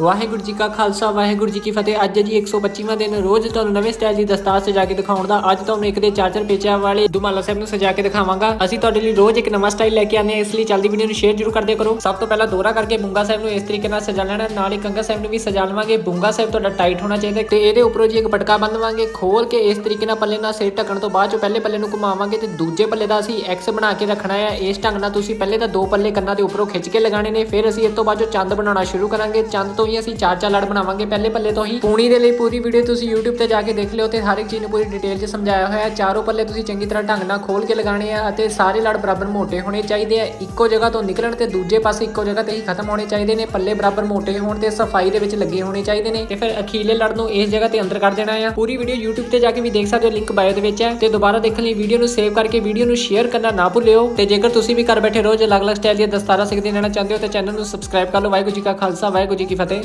ਵਾਹਿਗੁਰੂ ਜੀ ਕਾ ਖਾਲਸਾ, ਵਾਹਿਗੁਰੂ ਜੀ ਕੀ ਫਤਿਹ। ਅੱਜ ਹੈ ਜੀ 125ਵਾਂ ਦਿਨ। ਰੋਜ਼ ਤੁਹਾਨੂੰ ਨਵੇਂ ਸਟਾਈਲ ਦੀ ਦਸਤਾਰ ਸਜਾ ਕੇ ਦਿਖਾਉਣ ਦਾ। ਅੱਜ ਤੁਹਾਨੂੰ ਇੱਕ ਦੇ ਚਾਰਜਰ ਪੇਚਿਆਂ ਵਾਲੇ ਦੁਮਾਲਾ ਸਾਹਿਬ ਨੂੰ ਸਜਾ ਕੇ ਦਿਖਾਵਾਂਗਾ। ਅਸੀਂ ਤੁਹਾਡੇ ਲਈ ਰੋਜ਼ ਇੱਕ ਨਵਾਂ ਸਟਾਈਲ ਲੈ ਕੇ ਆਨੇ ਹਾਂ। ਇਸ ਲਈ ਜਲਦੀ ਵੀਡੀਓ ਨੂੰ ਸ਼ੇਅਰ ਜ਼ਰੂਰ ਕਰਦੇ ਕਰੋ। ਸਭ ਤੋਂ ਪਹਿਲਾਂ ਦੋਹਰਾ ਕਰਕੇ ਬੁੰਗਾ ਸਾਹਿਬ ਨੂੰ ਇਸ ਤਰੀਕੇ ਨਾਲ ਸਜਾ ਲੈਣਾ। ਨਾਲ ਹੀ ਕੰਗਾ ਸਾਹਿਬ ਨੂੰ ਵੀ ਸਜਾ ਲਵਾਂਗੇ। ਬੁੰਗਾ ਸਾਹਿਬ ਤੁਹਾਡਾ ਟਾਈਟ ਹੋਣਾ ਚਾਹੀਦਾ ਤੇ ਇਹਦੇ ਉੱਪਰੋਂ ਜੀ ਇੱਕ ਪਟਕਾ ਬੰਨਵਾਂਗੇ ਖੋਲ ਕੇ ਇਸ ਤਰੀਕੇ ਨਾਲ ਪੱਲੇ ਨਾਲ ਸਿਰ ਢੱਕਣ ਤੋਂ ਬਾਅਦ ਚੋਂ ਪਹਿਲੇ ਪੱਲੇ ਨੂੰ ਘੁਮਾਵਾਂਗੇ ਤੇ ਦੂਜੇ ਪੱਲੇ ਦਾ ਅਸੀਂ ਐਕਸ ਬਣਾ ਕੇ ਰੱਖਣਾ ਹੈ। ਇਸ ਢੰਗ ਨਾਲ ਤੁਸੀਂ ਪਹਿਲੇ ਤਾਂ ਦੋ ਪੱਲੇ ਕੰਨਾਂ ਦੇ ਉੱਪਰੋਂ ਖਿੱਚ ਕੇ ਲਗਾਣੇ ਨੇ। ਫਿਰ ਅਸੀਂ ਇਸ ਤੋਂ ਬਾਅਦ ਚੋਂ ਚੰਦ ਬਣਾਉਣਾ ਸ਼ੁਰੂ ਕਰਾਂਗੇ। ਚੰਦ ਤੋਂ ਤੋਂ ਹੀ ਅਸੀਂ ਚਾਰ ਚਾਰ ਲੜ ਬਣਾਵਾਂਗੇ। ਪਹਿਲੇ ਪੱਲੇ ਤੋਂ ਹੀ ਪੂਣੀ ਦੇ ਲਈ ਪੂਰੀ ਵੀਡੀਓ ਤੁਸੀਂ YouTube ਤੇ ਜਾ ਕੇ ਦੇਖ ਲਿਓ ਤੇ ਹਰ ਇੱਕ ਚੀਜ਼ ਨੂੰ ਪੂਰੀ ਡਿਟੇਲ 'ਚ ਸਮਝਾਇਆ ਹੋਇਆ ਹੈ। ਚਾਰੋਂ ਪੱਲੇ ਤੁਸੀਂ ਚੰਗੀ ਤਰ੍ਹਾਂ ਢੰਗ ਨਾਲ ਖੋਲ ਕੇ ਲਗਾਣੇ ਆ ਅਤੇ ਸਾਰੇ ਲੜ ਬਰਾਬਰ ਮੋਟੇ ਹੋਣੇ ਚਾਹੀਦੇ ਆ। ਇੱਕੋ ਜਗ੍ਹਾ ਤੋਂ ਨਿਕਲਣ ਤੇ ਦੂਜੇ ਪਾਸੇ ਇੱਕੋ ਜਗ੍ਹਾ ਤੇ ਹੀ ਖਤਮ ਹੋਣੇ ਚਾਹੀਦੇ ਨੇ। ਪੱਲੇ ਬਰਾਬਰ ਮੋਟੇ ਹੋਣ ਤੇ ਸਫ਼ਾਈ ਦੇ ਵਿੱਚ ਲੱਗੇ ਹੋਣੇ ਚਾਹੀਦੇ ਨੇ। ਤੇ ਫਿਰ ਅਖੀਲੇ ਲੜ ਨੂੰ ਇਸ ਜਗ੍ਹਾ ਤੇ ਅੰਦਰ ਕਰ ਦੇਣਾ ਆ। ਪੂਰੀ ਵੀਡੀਓ YouTube ਤੇ ਜਾ ਕੇ ਵੀ ਦੇਖ ਸਕਦੇ ਹੋ ਲਿੰਕ ਬਾਇਓ ਦੇ ਵਿੱਚ ਹੈ। ਤੇ ਦੁਬਾਰਾ ਦੇਖਣ ਲਈ ਵੀਡੀਓ ਨੂੰ ਸੇਵ ਕਰਕੇ ਵੀਡੀਓ ਨੂੰ ਸ਼ੇਅਰ ਕਰਨਾ ਨਾ ਭੁੱਲਿਓ। ਤੇ ਜੇਕਰ ਤੁਸੀਂ ਵੀ ਘਰ ਬੈਠੇ ਰੋਜ਼ ਅਲੱਗ-ਅਲੱਗ ਸਟਾਈਲ ਦੀਆਂ ਦਸਤਾਰਾਂ ਸਿੱਖਦੇ ਰਹਿਣਾ ਚਾਹੁੰਦੇ ਹੋ, ਤਾਂ ਚੈਨਲ ਨੂੰ ਸਬਸਕ੍ਰਾਈਬ ਕਰ ਲਓ। ਵਾਹਿਗੁਰੂ ਜੀ ਕਾ ਖਾਲਸਾ, ਵਾਹਿਗੁਰੂ ਜੀ ਕੀ ਫਤਿਹ।